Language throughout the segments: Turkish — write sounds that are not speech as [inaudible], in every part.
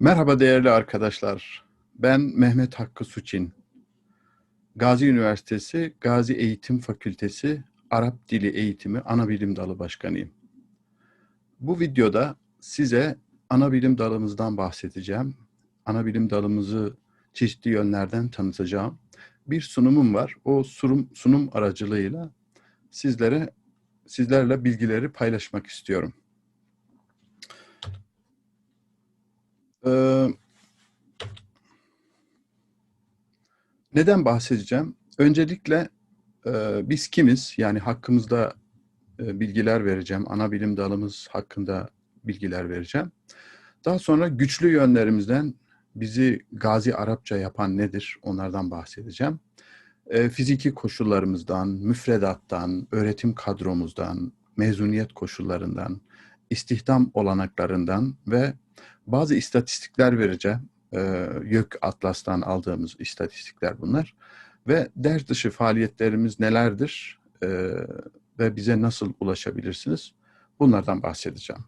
Merhaba değerli arkadaşlar. Ben Mehmet Hakkı Suçin. Gazi Üniversitesi Gazi Eğitim Fakültesi Arap Dili Eğitimi Anabilim Dalı Başkanıyım. Bu videoda size anabilim dalımızdan bahsedeceğim. Anabilim dalımızı çeşitli yönlerden tanıtacağım. Bir sunumum var. O sunum, sunum aracılığıyla sizlere sizlerle bilgileri paylaşmak istiyorum. Ee, neden bahsedeceğim? Öncelikle e, biz kimiz? Yani hakkımızda e, bilgiler vereceğim. Ana bilim dalımız hakkında bilgiler vereceğim. Daha sonra güçlü yönlerimizden bizi Gazi Arapça yapan nedir? Onlardan bahsedeceğim. E, fiziki koşullarımızdan, müfredattan, öğretim kadromuzdan, mezuniyet koşullarından, istihdam olanaklarından ve bazı istatistikler vereceğim. Ee, YÖK Atlas'tan aldığımız istatistikler bunlar. Ve ders dışı faaliyetlerimiz nelerdir ee, ve bize nasıl ulaşabilirsiniz? Bunlardan bahsedeceğim.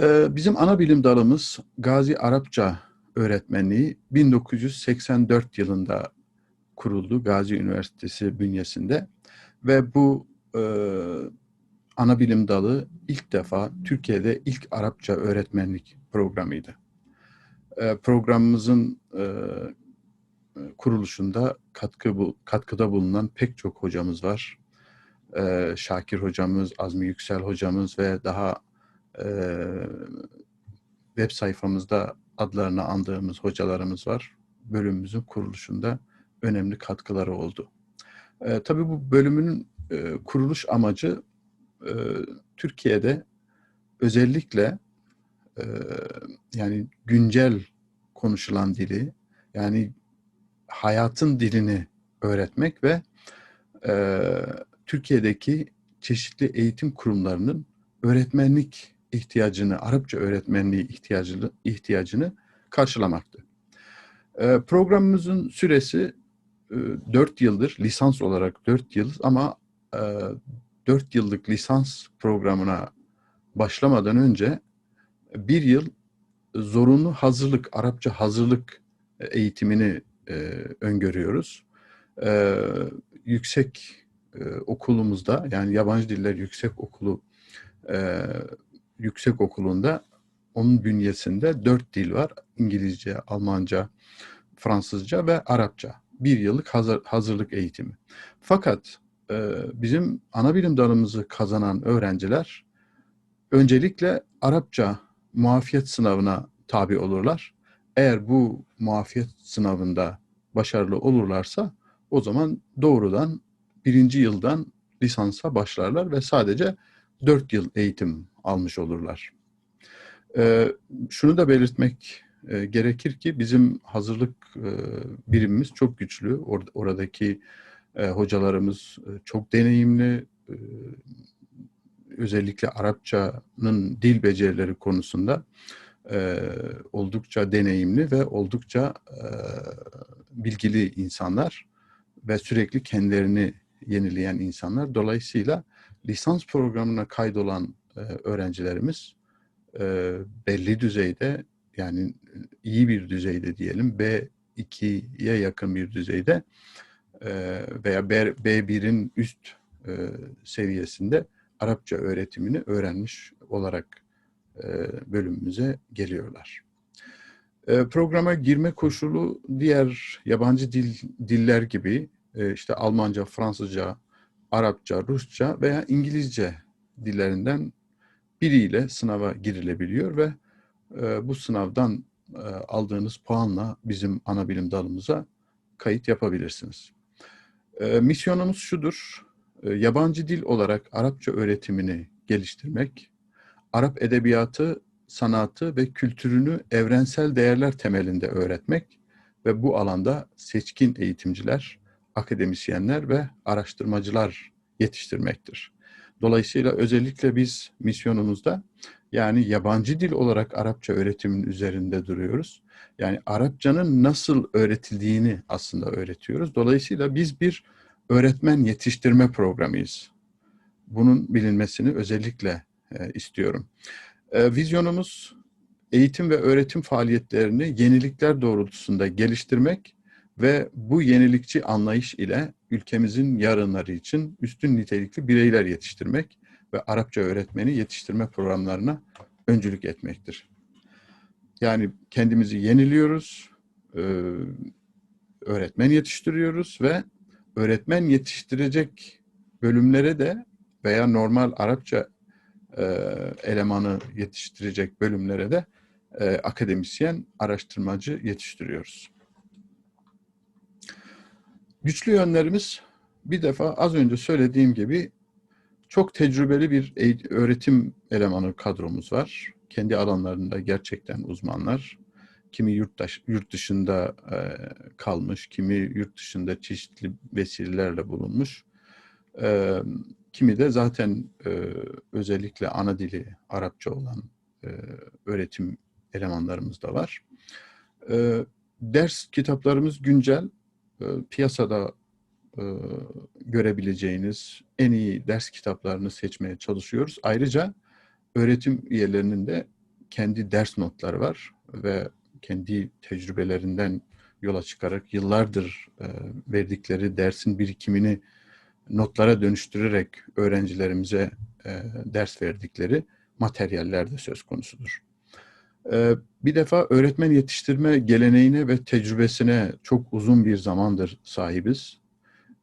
Ee, bizim ana bilim dalımız Gazi Arapça öğretmenliği 1984 yılında kuruldu Gazi Üniversitesi bünyesinde ve bu e, ana bilim dalı ilk defa Türkiye'de ilk Arapça öğretmenlik programıydı. E, programımızın e, kuruluşunda katkı bu, katkıda bulunan pek çok hocamız var. E, Şakir hocamız, Azmi Yüksel hocamız ve daha e, web sayfamızda adlarını andığımız hocalarımız var. Bölümümüzün kuruluşunda önemli katkıları oldu. E, tabii bu bölümün e, kuruluş amacı e, Türkiye'de özellikle e, yani güncel konuşulan dili yani hayatın dilini öğretmek ve e, Türkiye'deki çeşitli eğitim kurumlarının öğretmenlik ihtiyacını, Arapça öğretmenliği ihtiyacını, ihtiyacını karşılamaktı. E, programımızın süresi e, 4 yıldır, lisans olarak 4 yıl ama 4 yıllık lisans programına başlamadan önce bir yıl zorunlu hazırlık, Arapça hazırlık eğitimini e, öngörüyoruz. E, yüksek e, okulumuzda yani Yabancı Diller Yüksek Okulu e, Yüksek Okulu'nda onun bünyesinde dört dil var. İngilizce, Almanca, Fransızca ve Arapça. Bir yıllık hazır, hazırlık eğitimi. Fakat e, bizim ana bilim dalımızı kazanan öğrenciler öncelikle Arapça muafiyet sınavına tabi olurlar. Eğer bu muafiyet sınavında başarılı olurlarsa o zaman doğrudan birinci yıldan lisansa başlarlar ve sadece dört yıl eğitim almış olurlar. Ee, şunu da belirtmek e, gerekir ki bizim hazırlık e, birimimiz çok güçlü. Or oradaki e, hocalarımız e, çok deneyimli. E, özellikle Arapçanın dil becerileri konusunda e, oldukça deneyimli ve oldukça e, bilgili insanlar ve sürekli kendilerini yenileyen insanlar. Dolayısıyla lisans programına kaydolan e, öğrencilerimiz e, belli düzeyde yani iyi bir düzeyde diyelim B2'ye yakın bir düzeyde veya B1'in üst e, seviyesinde Arapça öğretimini öğrenmiş olarak e, bölümümüze geliyorlar. E, programa girme koşulu diğer yabancı dil diller gibi e, işte Almanca, Fransızca, Arapça, Rusça veya İngilizce dillerinden biriyle sınava girilebiliyor ve bu sınavdan aldığınız puanla bizim ana bilim dalımıza kayıt yapabilirsiniz. Misyonumuz şudur, yabancı dil olarak Arapça öğretimini geliştirmek, Arap edebiyatı, sanatı ve kültürünü evrensel değerler temelinde öğretmek ve bu alanda seçkin eğitimciler, akademisyenler ve araştırmacılar yetiştirmektir. Dolayısıyla özellikle biz misyonumuzda yani yabancı dil olarak Arapça öğretimin üzerinde duruyoruz. Yani Arapçanın nasıl öğretildiğini aslında öğretiyoruz. Dolayısıyla biz bir öğretmen yetiştirme programıyız. Bunun bilinmesini özellikle e, istiyorum. E, vizyonumuz eğitim ve öğretim faaliyetlerini yenilikler doğrultusunda geliştirmek ve bu yenilikçi anlayış ile ülkemizin yarınları için üstün nitelikli bireyler yetiştirmek ve Arapça öğretmeni yetiştirme programlarına öncülük etmektir. Yani kendimizi yeniliyoruz, e, öğretmen yetiştiriyoruz ve öğretmen yetiştirecek bölümlere de veya normal Arapça e, elemanı yetiştirecek bölümlere de e, akademisyen, araştırmacı yetiştiriyoruz. Güçlü yönlerimiz bir defa az önce söylediğim gibi çok tecrübeli bir öğretim elemanı kadromuz var. Kendi alanlarında gerçekten uzmanlar. Kimi yurt, yurt dışında e, kalmış, kimi yurt dışında çeşitli vesilelerle bulunmuş. E, kimi de zaten e, özellikle ana dili Arapça olan e, öğretim elemanlarımız da var. E, ders kitaplarımız güncel, e, piyasada e, görebileceğiniz en iyi ders kitaplarını seçmeye çalışıyoruz. Ayrıca öğretim üyelerinin de kendi ders notları var ve kendi tecrübelerinden yola çıkarak yıllardır e, verdikleri dersin birikimini notlara dönüştürerek öğrencilerimize e, ders verdikleri materyaller de söz konusudur. E, bir defa öğretmen yetiştirme geleneğine ve tecrübesine çok uzun bir zamandır sahibiz.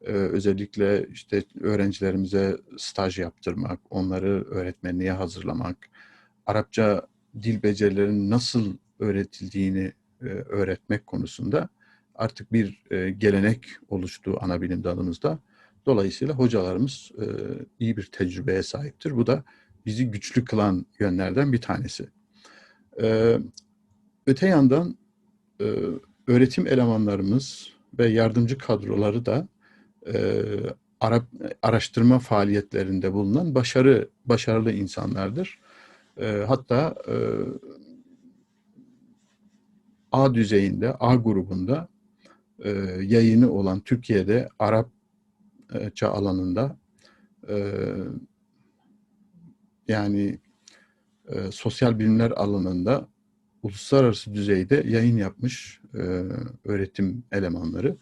E, özellikle işte öğrencilerimize staj yaptırmak, onları öğretmenliğe hazırlamak, Arapça dil becerilerinin nasıl öğretildiğini e, öğretmek konusunda artık bir e, gelenek oluştu ana bilim dalımızda. Dolayısıyla hocalarımız e, iyi bir tecrübeye sahiptir. Bu da bizi güçlü kılan yönlerden bir tanesi. E, öte yandan e, öğretim elemanlarımız ve yardımcı kadroları da e, Arap araştırma faaliyetlerinde bulunan başarı başarılı insanlardır. E, hatta e, A düzeyinde, A grubunda e, yayını olan Türkiye'de Arapça alanında e, yani e, sosyal bilimler alanında uluslararası düzeyde yayın yapmış e, öğretim elemanları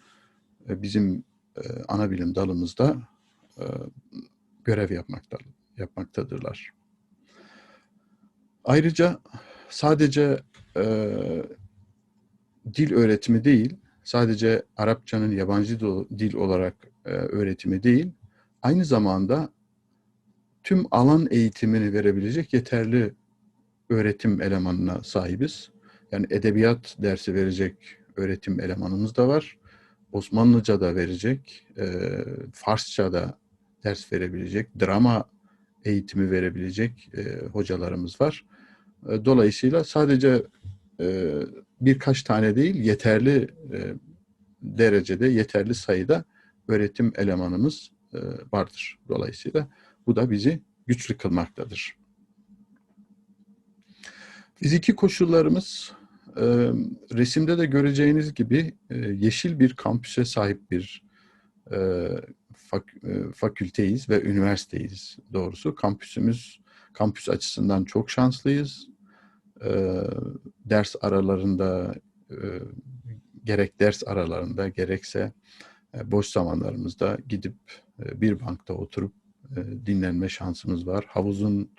e, bizim e, ana bilim dalımızda e, görev yapmakta, yapmaktadırlar. Ayrıca sadece e, dil öğretimi değil, sadece Arapçanın yabancı dil olarak e, öğretimi değil, aynı zamanda tüm alan eğitimini verebilecek yeterli öğretim elemanına sahibiz. Yani edebiyat dersi verecek öğretim elemanımız da var. Osmanlıca da verecek, e, Farsça da ders verebilecek, drama eğitimi verebilecek e, hocalarımız var. E, dolayısıyla sadece e, birkaç tane değil, yeterli e, derecede, yeterli sayıda öğretim elemanımız e, vardır. Dolayısıyla bu da bizi güçlü kılmaktadır. Fiziki koşullarımız e, resimde de göreceğiniz gibi e, yeşil bir kampüse sahip bir e, fak, e, fakülteyiz ve üniversiteyiz doğrusu. Kampüsümüz, kampüs açısından çok şanslıyız. E, ders aralarında, e, gerek ders aralarında gerekse e, boş zamanlarımızda gidip e, bir bankta oturup e, dinlenme şansımız var. Havuzun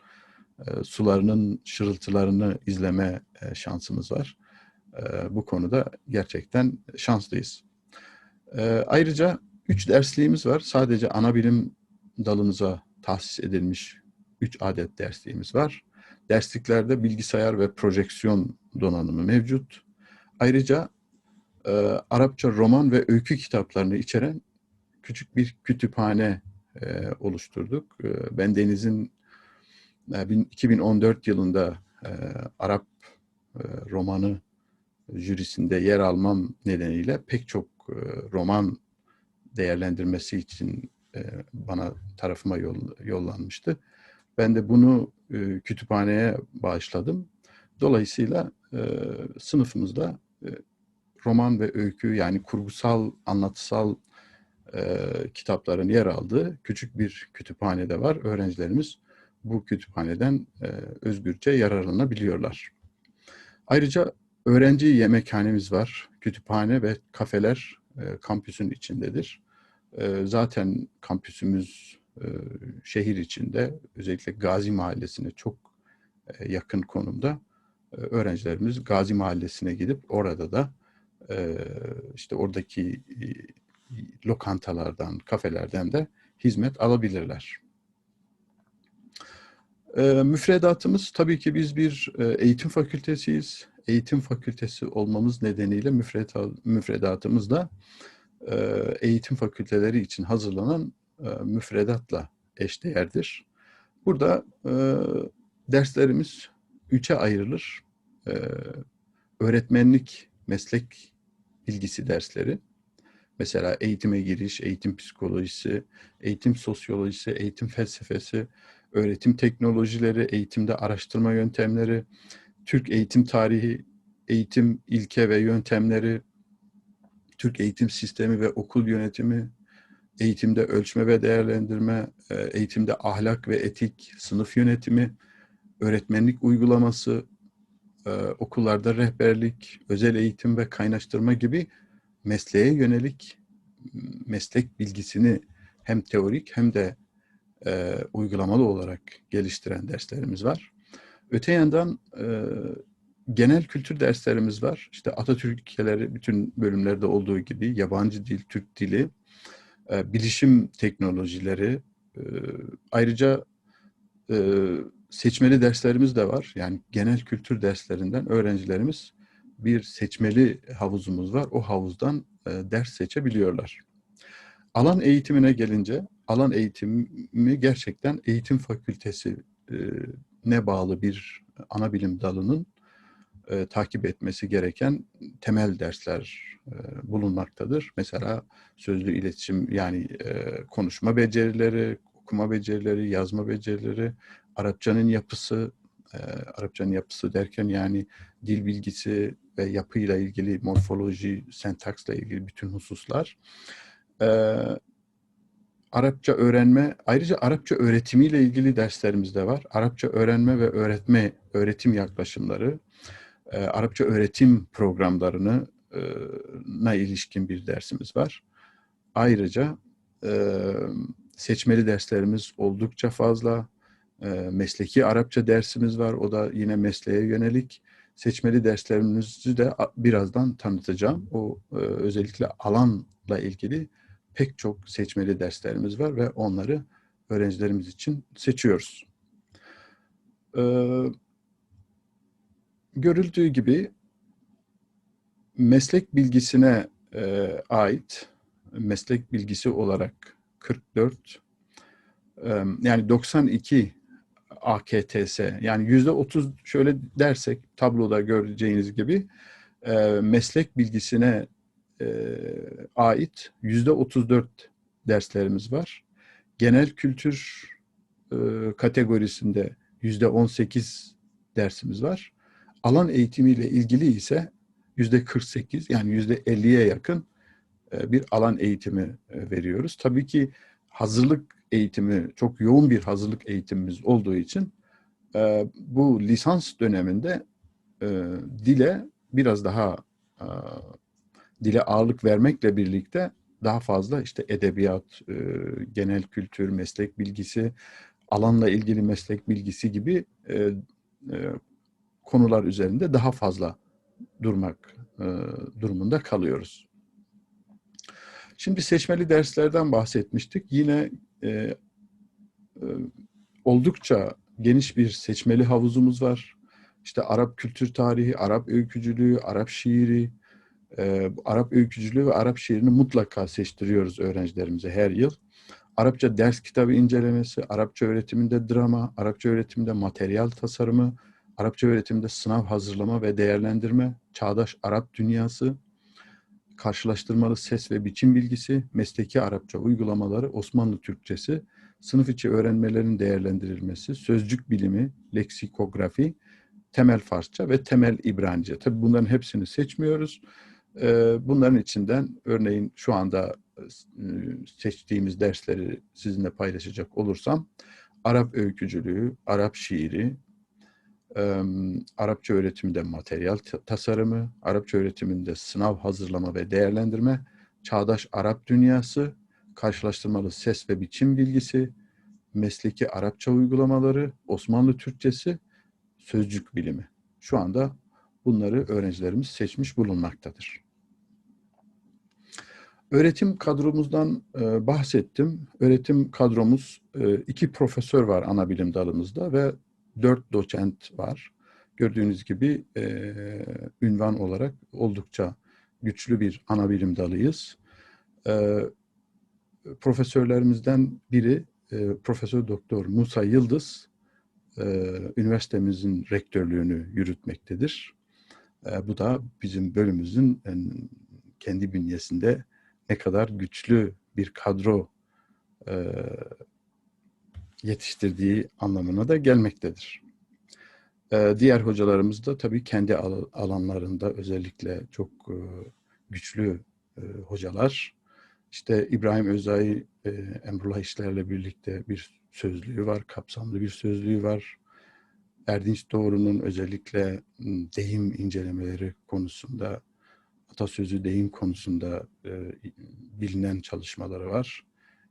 e, sularının şırıltılarını izleme e, şansımız var. E, bu konuda gerçekten şanslıyız. E, ayrıca üç dersliğimiz var. Sadece ana bilim dalımıza tahsis edilmiş üç adet dersliğimiz var. Dersliklerde bilgisayar ve projeksiyon donanımı mevcut. Ayrıca e, Arapça roman ve öykü kitaplarını içeren küçük bir kütüphane e, oluşturduk. E, ben Deniz'in e, 2014 yılında e, Arap e, romanı jürisinde yer almam nedeniyle pek çok e, roman değerlendirmesi için e, bana tarafıma yol, yollanmıştı. Ben de bunu e, kütüphaneye bağışladım. Dolayısıyla sınıfımızda roman ve öykü yani kurgusal, anlatısal kitapların yer aldığı küçük bir kütüphane de var. Öğrencilerimiz bu kütüphaneden özgürce yararlanabiliyorlar. Ayrıca öğrenci yemekhanemiz var. Kütüphane ve kafeler e, kampüsün içindedir. E, zaten kampüsümüz e, şehir içinde, özellikle Gazi Mahallesi'ne çok e, yakın konumda. E, öğrencilerimiz Gazi Mahallesi'ne gidip orada da e, işte oradaki e, lokantalardan, kafelerden de hizmet alabilirler. E, müfredatımız tabii ki biz bir e, eğitim fakültesiyiz. Eğitim fakültesi olmamız nedeniyle müfredat, müfredatımız da e, eğitim fakülteleri için hazırlanan e, müfredatla eşdeğerdir. Burada e, derslerimiz üçe ayrılır. E, öğretmenlik, meslek bilgisi dersleri. Mesela eğitime giriş, eğitim psikolojisi, eğitim sosyolojisi, eğitim felsefesi, öğretim teknolojileri, eğitimde araştırma yöntemleri, Türk eğitim tarihi, eğitim ilke ve yöntemleri, Türk eğitim sistemi ve okul yönetimi, eğitimde ölçme ve değerlendirme, e, eğitimde ahlak ve etik, sınıf yönetimi, öğretmenlik uygulaması, e, okullarda rehberlik, özel eğitim ve kaynaştırma gibi mesleğe yönelik meslek bilgisini hem teorik hem de e, uygulamalı olarak geliştiren derslerimiz var. Öte yandan e, genel kültür derslerimiz var. İşte Atatürk ülkeleri bütün bölümlerde olduğu gibi yabancı dil, Türk dili, e, bilişim teknolojileri, e, ayrıca e, seçmeli derslerimiz de var. Yani genel kültür derslerinden öğrencilerimiz bir seçmeli havuzumuz var. O havuzdan e, ders seçebiliyorlar. Alan eğitimine gelince, alan eğitimi gerçekten eğitim fakültesi e, ne bağlı bir ana bilim dalının e, takip etmesi gereken temel dersler e, bulunmaktadır. Mesela sözlü iletişim yani e, konuşma becerileri, okuma becerileri, yazma becerileri, Arapçanın yapısı, e, Arapçanın yapısı derken yani dil bilgisi ve yapıyla ilgili morfoloji, sentaksla ilgili bütün hususlar. E, Arapça öğrenme, ayrıca Arapça öğretimiyle ilgili derslerimiz de var. Arapça öğrenme ve öğretme, öğretim yaklaşımları, e, Arapça öğretim programlarını e, na ilişkin bir dersimiz var. Ayrıca e, seçmeli derslerimiz oldukça fazla. E, mesleki Arapça dersimiz var. O da yine mesleğe yönelik. Seçmeli derslerimizi de birazdan tanıtacağım. O e, özellikle alanla ilgili pek çok seçmeli derslerimiz var ve onları öğrencilerimiz için seçiyoruz. Ee, görüldüğü gibi meslek bilgisine e, ait meslek bilgisi olarak 44 e, yani 92 AKTS yani yüzde 30 şöyle dersek tabloda göreceğiniz gibi e, meslek bilgisine e, ait yüzde 34 derslerimiz var. Genel kültür e, kategorisinde yüzde 18 dersimiz var. Alan eğitimiyle ilgili ise yüzde 48 yani yüzde 50'ye yakın e, bir alan eğitimi veriyoruz. Tabii ki hazırlık eğitimi çok yoğun bir hazırlık eğitimimiz olduğu için bu lisans döneminde dile biraz daha dile ağırlık vermekle birlikte daha fazla işte edebiyat, e, genel kültür, meslek bilgisi, alanla ilgili meslek bilgisi gibi e, e, konular üzerinde daha fazla durmak durumunda kalıyoruz. Şimdi seçmeli derslerden bahsetmiştik. Yine e, e, oldukça geniş bir seçmeli havuzumuz var. İşte Arap kültür tarihi, Arap öykücülüğü, Arap şiiri, e, Arap öykücülüğü ve Arap şiirini mutlaka seçtiriyoruz öğrencilerimize her yıl. Arapça ders kitabı incelemesi, Arapça öğretiminde drama, Arapça öğretiminde materyal tasarımı, Arapça öğretiminde sınav hazırlama ve değerlendirme, çağdaş Arap dünyası, karşılaştırmalı ses ve biçim bilgisi, mesleki Arapça uygulamaları, Osmanlı Türkçesi, sınıf içi öğrenmelerin değerlendirilmesi, sözcük bilimi, leksikografi, temel Farsça ve temel İbranice. Tabi bunların hepsini seçmiyoruz. Ee, bunların içinden örneğin şu anda e, seçtiğimiz dersleri sizinle paylaşacak olursam Arap öykücülüğü, Arap şiiri, Arapça öğretiminde materyal ta- tasarımı, Arapça öğretiminde sınav hazırlama ve değerlendirme, çağdaş Arap dünyası, karşılaştırmalı ses ve biçim bilgisi, mesleki Arapça uygulamaları, Osmanlı Türkçesi, sözcük bilimi. Şu anda bunları öğrencilerimiz seçmiş bulunmaktadır. Öğretim kadromuzdan e, bahsettim. Öğretim kadromuz e, iki profesör var ana bilim dalımızda ve dört doçent var. Gördüğünüz gibi e, ünvan olarak oldukça güçlü bir ana bilim dalıyız. E, profesörlerimizden biri e, Profesör Doktor Musa Yıldız e, üniversitemizin rektörlüğünü yürütmektedir. E, bu da bizim bölümümüzün e, kendi bünyesinde ne kadar güçlü bir kadro e, yetiştirdiği anlamına da gelmektedir. E, diğer hocalarımız da tabii kendi al- alanlarında özellikle çok e, güçlü e, hocalar. İşte İbrahim Özay, e, Emrullah İşler'le birlikte bir sözlüğü var, kapsamlı bir sözlüğü var. Erdinç Doğru'nun özellikle deyim incelemeleri konusunda, atasözü deyim konusunda e, bilinen çalışmaları var.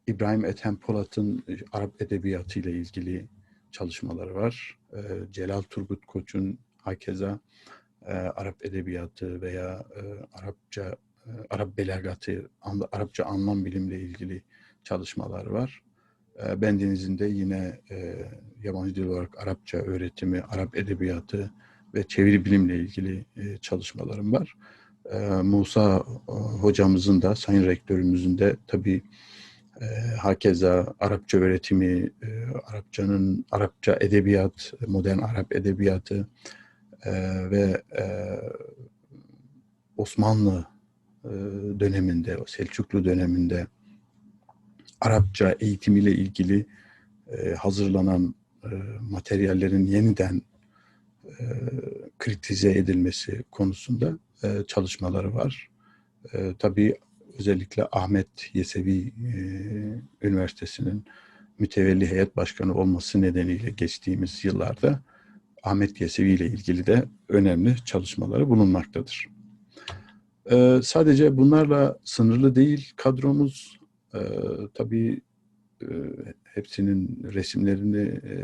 İbrahim Ethem Polat'ın e, Arap Edebiyatı ile ilgili çalışmaları var. E, Celal Turgut Koç'un hakeza e, Arap Edebiyatı veya e, Arapça e, Arap belagatı, Arapça anlam bilimle ilgili çalışmaları var. E, Bendeniz'in de yine e, yabancı dil olarak Arapça öğretimi, Arap edebiyatı ve çeviri bilimle ilgili e, çalışmalarım var. E, Musa e, hocamızın da, sayın rektörümüzün de tabii e, hakeza Arapça öğretimi, e, Arapçanın, Arapça edebiyat, modern Arap edebiyatı e, ve e, Osmanlı e, döneminde, Selçuklu döneminde Arapça eğitimiyle ilgili e, hazırlanan e, materyallerin yeniden e, kritize edilmesi konusunda çalışmaları var. Tabii özellikle Ahmet Yesevi Üniversitesi'nin mütevelli heyet başkanı olması nedeniyle geçtiğimiz yıllarda Ahmet Yesevi ile ilgili de önemli çalışmaları bulunmaktadır. Ee, sadece bunlarla sınırlı değil kadromuz. Ee, tabii e, hepsinin resimlerini e,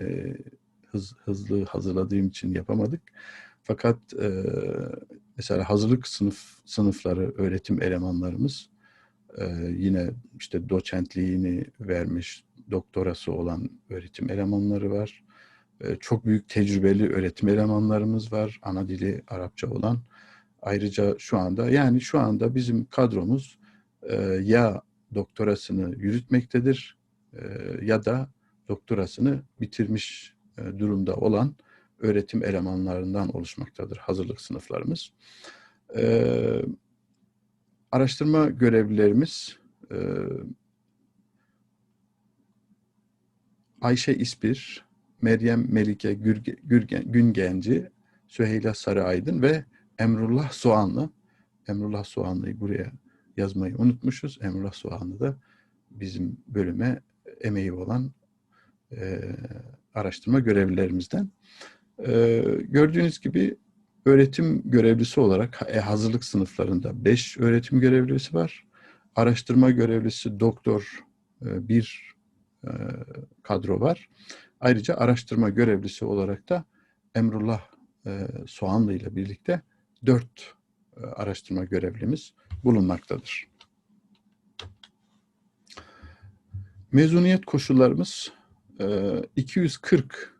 hız, hızlı hazırladığım için yapamadık. Fakat e, mesela hazırlık sınıf sınıfları öğretim elemanlarımız e, yine işte doçentliğini vermiş doktorası olan öğretim elemanları var. E, çok büyük tecrübeli öğretim elemanlarımız var. Ana dili Arapça olan. Ayrıca şu anda yani şu anda bizim kadromuz e, ya doktorasını yürütmektedir e, ya da doktorasını bitirmiş e, durumda olan öğretim elemanlarından oluşmaktadır hazırlık sınıflarımız. E, araştırma görevlilerimiz Ayşe İspir, Meryem Melike Güngenci, Süheyla Sarıaydın ve Emrullah Soğanlı. Emrullah Soğanlı'yı buraya yazmayı unutmuşuz. Emrullah Soğanlı da bizim bölüme emeği olan e, araştırma görevlilerimizden. E, gördüğünüz gibi öğretim görevlisi olarak e, hazırlık sınıflarında 5 öğretim görevlisi var. Araştırma görevlisi doktor e, bir e, kadro var. Ayrıca araştırma görevlisi olarak da Emrullah e, Soğanlı ile birlikte dört e, araştırma görevlimiz bulunmaktadır. Mezuniyet koşullarımız e, 240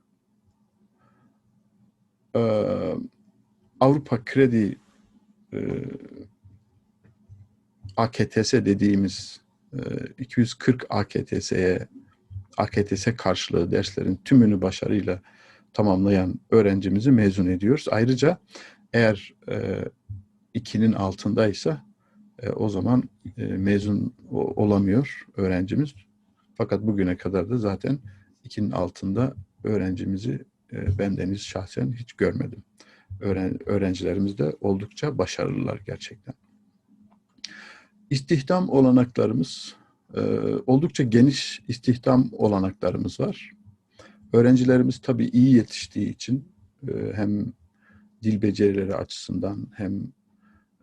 e, Avrupa Kredi e, AKTS dediğimiz e, 240 AKTS'ye AKTS karşılığı derslerin tümünü başarıyla tamamlayan öğrencimizi mezun ediyoruz. Ayrıca eğer e, ikinin altındaysa e, o zaman e, mezun olamıyor öğrencimiz. Fakat bugüne kadar da zaten ikinin altında öğrencimizi e, bendeniz şahsen hiç görmedim. Öğren, öğrencilerimiz de oldukça başarılılar gerçekten. İstihdam olanaklarımız e, oldukça geniş istihdam olanaklarımız var. Öğrencilerimiz tabii iyi yetiştiği için e, hem dil becerileri açısından hem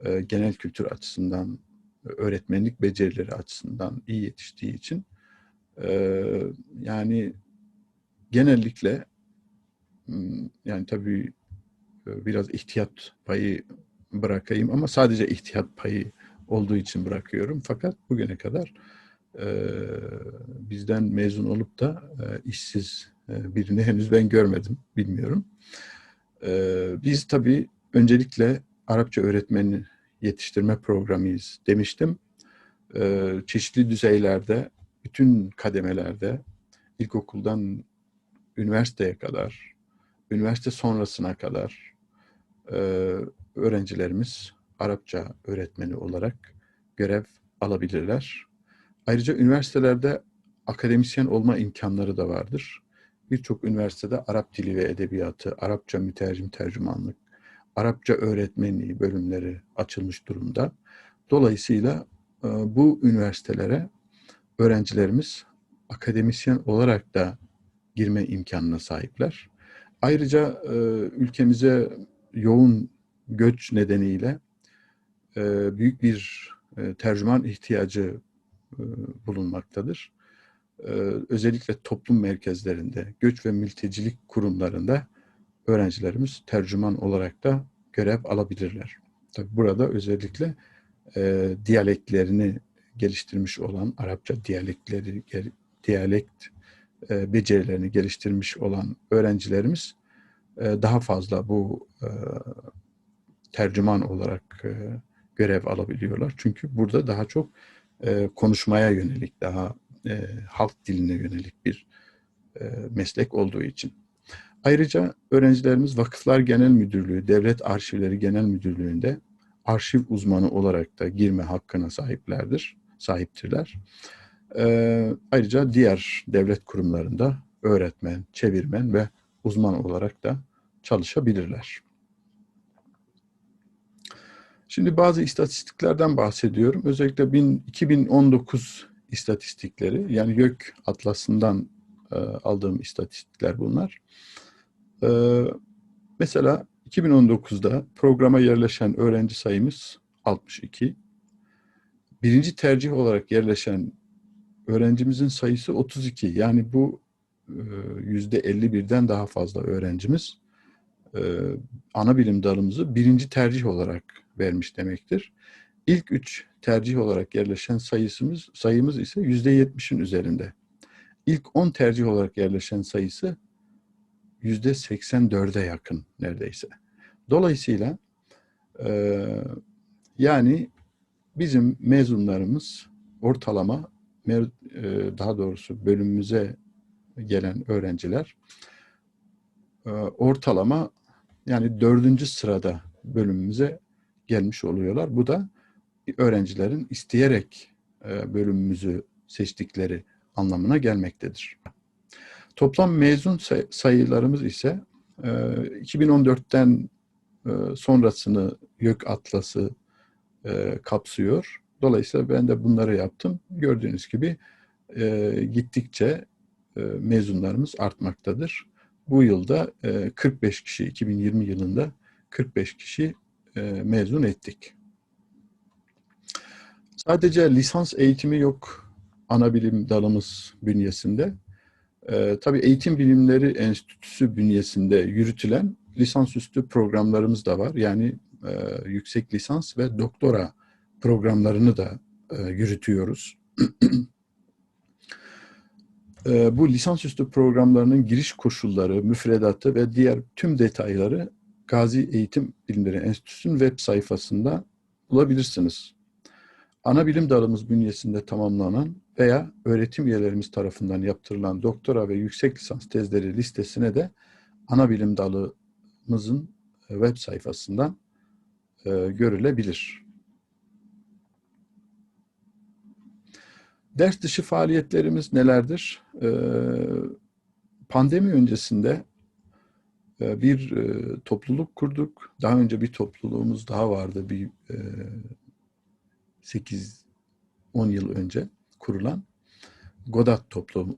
e, genel kültür açısından, öğretmenlik becerileri açısından iyi yetiştiği için e, yani genellikle hmm, yani tabii e, biraz ihtiyat payı bırakayım ama sadece ihtiyat payı olduğu için bırakıyorum. Fakat bugüne kadar e, bizden mezun olup da e, işsiz e, birini henüz ben görmedim, bilmiyorum. E, biz tabii öncelikle Arapça öğretmeni yetiştirme programıyız demiştim. E, çeşitli düzeylerde, bütün kademelerde, ilkokuldan üniversiteye kadar, üniversite sonrasına kadar e, öğrencilerimiz Arapça öğretmeni olarak görev alabilirler. Ayrıca üniversitelerde akademisyen olma imkanları da vardır. Birçok üniversitede Arap dili ve edebiyatı, Arapça mütercim tercümanlık, Arapça öğretmenliği bölümleri açılmış durumda. Dolayısıyla e, bu üniversitelere öğrencilerimiz akademisyen olarak da girme imkanına sahipler. Ayrıca e, ülkemize yoğun göç nedeniyle e, büyük bir tercüman ihtiyacı bulunmaktadır. Özellikle toplum merkezlerinde, göç ve mültecilik kurumlarında öğrencilerimiz tercüman olarak da görev alabilirler. Tabi burada özellikle e, diyaleklerini geliştirmiş olan Arapça diyalekleri diyalekt e, becerilerini geliştirmiş olan öğrencilerimiz e, daha fazla bu e, tercüman olarak e, görev alabiliyorlar. Çünkü burada daha çok e, konuşmaya yönelik, daha e, halk diline yönelik bir e, meslek olduğu için. Ayrıca öğrencilerimiz Vakıflar Genel Müdürlüğü, Devlet Arşivleri Genel Müdürlüğü'nde arşiv uzmanı olarak da girme hakkına sahiplerdir, sahiptirler. Ee, ayrıca diğer devlet kurumlarında öğretmen, çevirmen ve uzman olarak da çalışabilirler. Şimdi bazı istatistiklerden bahsediyorum. Özellikle 2019 istatistikleri, yani YÖK Atlası'ndan e, aldığım istatistikler bunlar. Ee, mesela 2019'da programa yerleşen öğrenci sayımız 62. Birinci tercih olarak yerleşen öğrencimizin sayısı 32. Yani bu e, yüzde 51'den daha fazla öğrencimiz e, ana bilim dalımızı birinci tercih olarak vermiş demektir. İlk üç tercih olarak yerleşen sayısımız sayımız ise yüzde 70'in üzerinde. İlk 10 tercih olarak yerleşen sayısı yüzde 84'e yakın neredeyse. Dolayısıyla e, yani bizim mezunlarımız ortalama e, daha doğrusu bölümümüze gelen öğrenciler e, ortalama yani dördüncü sırada bölümümüze gelmiş oluyorlar. Bu da öğrencilerin isteyerek e, bölümümüzü seçtikleri anlamına gelmektedir. Toplam mezun sayılarımız ise 2014'ten e, e, sonrasını YÖK Atlası e, kapsıyor. Dolayısıyla ben de bunları yaptım. Gördüğünüz gibi gittikçe mezunlarımız artmaktadır. Bu yılda 45 kişi, 2020 yılında 45 kişi mezun ettik. Sadece lisans eğitimi yok ana bilim dalımız bünyesinde. E, tabii Eğitim Bilimleri Enstitüsü bünyesinde yürütülen lisansüstü programlarımız da var. Yani e, yüksek lisans ve doktora programlarını da e, yürütüyoruz. [clears throat] e, bu lisansüstü programlarının giriş koşulları, müfredatı ve diğer tüm detayları Gazi Eğitim Bilimleri Enstitüsü'nün web sayfasında bulabilirsiniz. Ana bilim dalımız bünyesinde tamamlanan veya öğretim üyelerimiz tarafından yaptırılan doktora ve yüksek lisans tezleri listesine de ana bilim dalımızın e, web sayfasından e, görülebilir. Ders dışı faaliyetlerimiz nelerdir? E, pandemi öncesinde e, bir e, topluluk kurduk. Daha önce bir topluluğumuz daha vardı. Bir e, 8-10 yıl önce kurulan Godat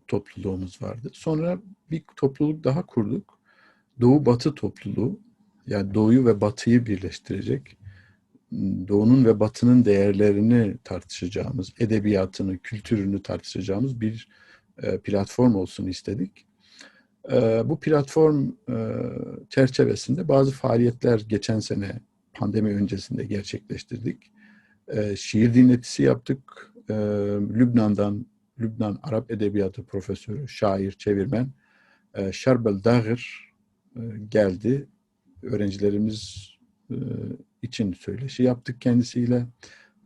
topluluğumuz vardı. Sonra bir topluluk daha kurduk. Doğu Batı topluluğu yani Doğu'yu ve Batı'yı birleştirecek Doğu'nun ve Batı'nın değerlerini tartışacağımız, edebiyatını, kültürünü tartışacağımız bir e, platform olsun istedik. E, bu platform e, çerçevesinde bazı faaliyetler geçen sene pandemi öncesinde gerçekleştirdik. Şiir dinletisi yaptık. E, Lübnan'dan, Lübnan Arap Edebiyatı Profesörü, şair, çevirmen e, Şarbel Dağır e, geldi. Öğrencilerimiz e, için söyleşi yaptık kendisiyle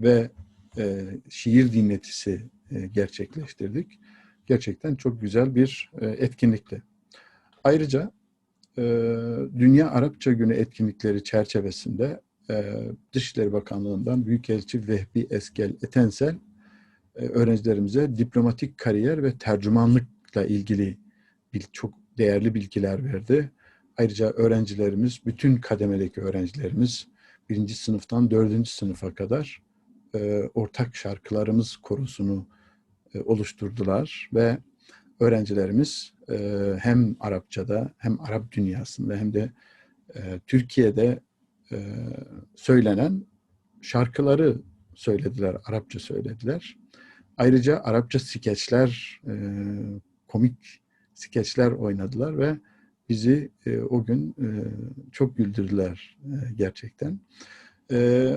ve e, şiir dinletisi e, gerçekleştirdik. Gerçekten çok güzel bir e, etkinlikti. Ayrıca e, Dünya Arapça Günü etkinlikleri çerçevesinde e, Dışişleri Bakanlığı'ndan Büyükelçi Vehbi Eskel Etensel öğrencilerimize diplomatik kariyer ve tercümanlıkla ilgili çok değerli bilgiler verdi. Ayrıca öğrencilerimiz, bütün kademedeki öğrencilerimiz birinci sınıftan dördüncü sınıfa kadar e, ortak şarkılarımız korusunu e, oluşturdular ve öğrencilerimiz e, hem Arapçada hem Arap dünyasında hem de e, Türkiye'de e, söylenen şarkıları söylediler, Arapça söylediler. Ayrıca Arapça skeçler, e, komik skeçler oynadılar ve bizi e, o gün e, çok güldürdüler e, gerçekten. E,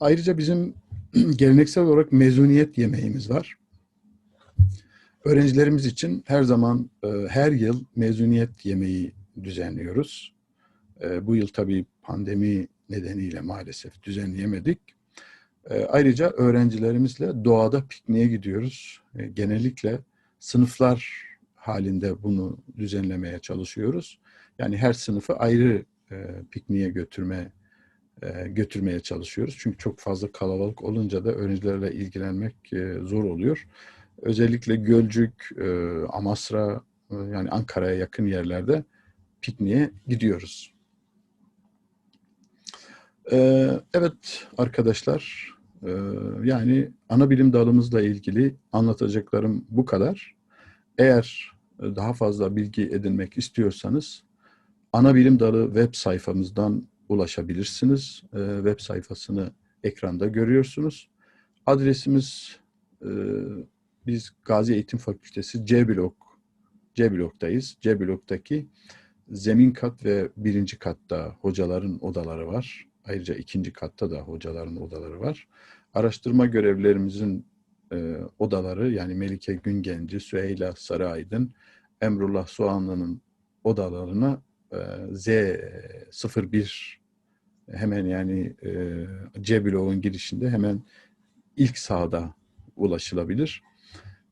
ayrıca bizim [clears throat] geleneksel olarak mezuniyet yemeğimiz var. Öğrencilerimiz için her zaman, e, her yıl mezuniyet yemeği düzenliyoruz. E, bu yıl tabii pandemi nedeniyle maalesef düzenleyemedik. E, ayrıca öğrencilerimizle doğada pikniğe gidiyoruz. E, genellikle sınıflar halinde bunu düzenlemeye çalışıyoruz. Yani her sınıfı ayrı e, pikniğe götürme e, götürmeye çalışıyoruz. Çünkü çok fazla kalabalık olunca da öğrencilerle ilgilenmek e, zor oluyor. Özellikle Gölcük, Amasra yani Ankara'ya yakın yerlerde pikniğe gidiyoruz. E, evet arkadaşlar, e, yani ana bilim dalımızla ilgili anlatacaklarım bu kadar. Eğer e, daha fazla bilgi edinmek istiyorsanız ana bilim dalı web sayfamızdan ulaşabilirsiniz. E, web sayfasını ekranda görüyorsunuz. Adresimiz e, biz Gazi Eğitim Fakültesi C blok C bloktayız. C bloktaki zemin kat ve birinci katta hocaların odaları var. Ayrıca ikinci katta da hocaların odaları var. Araştırma görevlerimizin e, odaları yani Melike Güngenci, Süheyla Sarıaydın, Emrullah Soğanlı'nın odalarına e, Z01 hemen yani e, C bloğun girişinde hemen ilk sağda ulaşılabilir.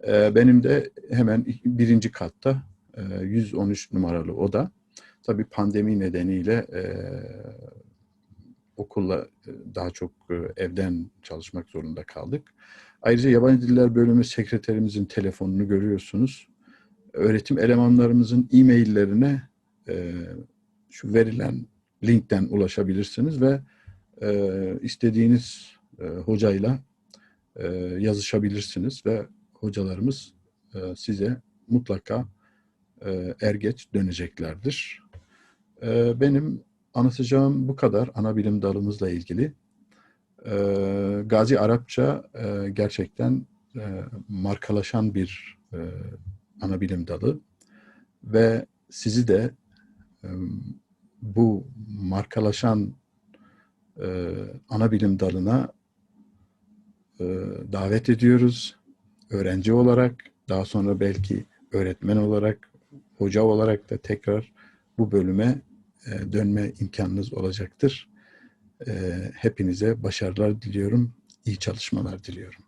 E, benim de hemen birinci katta e, 113 numaralı oda. Tabii pandemi nedeniyle e, okulla e, daha çok e, evden çalışmak zorunda kaldık. Ayrıca yabancı diller bölümü sekreterimizin telefonunu görüyorsunuz. Öğretim elemanlarımızın e-maillerine e, şu verilen linkten ulaşabilirsiniz ve e, istediğiniz e, hocayla e, yazışabilirsiniz ve hocalarımız e, size mutlaka e, er döneceklerdir. E, benim anlatacağım bu kadar ana bilim dalımızla ilgili. E, Gazi Arapça e, gerçekten e, markalaşan bir e, ana bilim dalı ve sizi de e, bu markalaşan e, ana bilim dalına e, davet ediyoruz. Öğrenci olarak, daha sonra belki öğretmen olarak, hoca olarak da tekrar bu bölüme e, dönme imkanınız olacaktır. E, hepinize başarılar diliyorum, iyi çalışmalar diliyorum.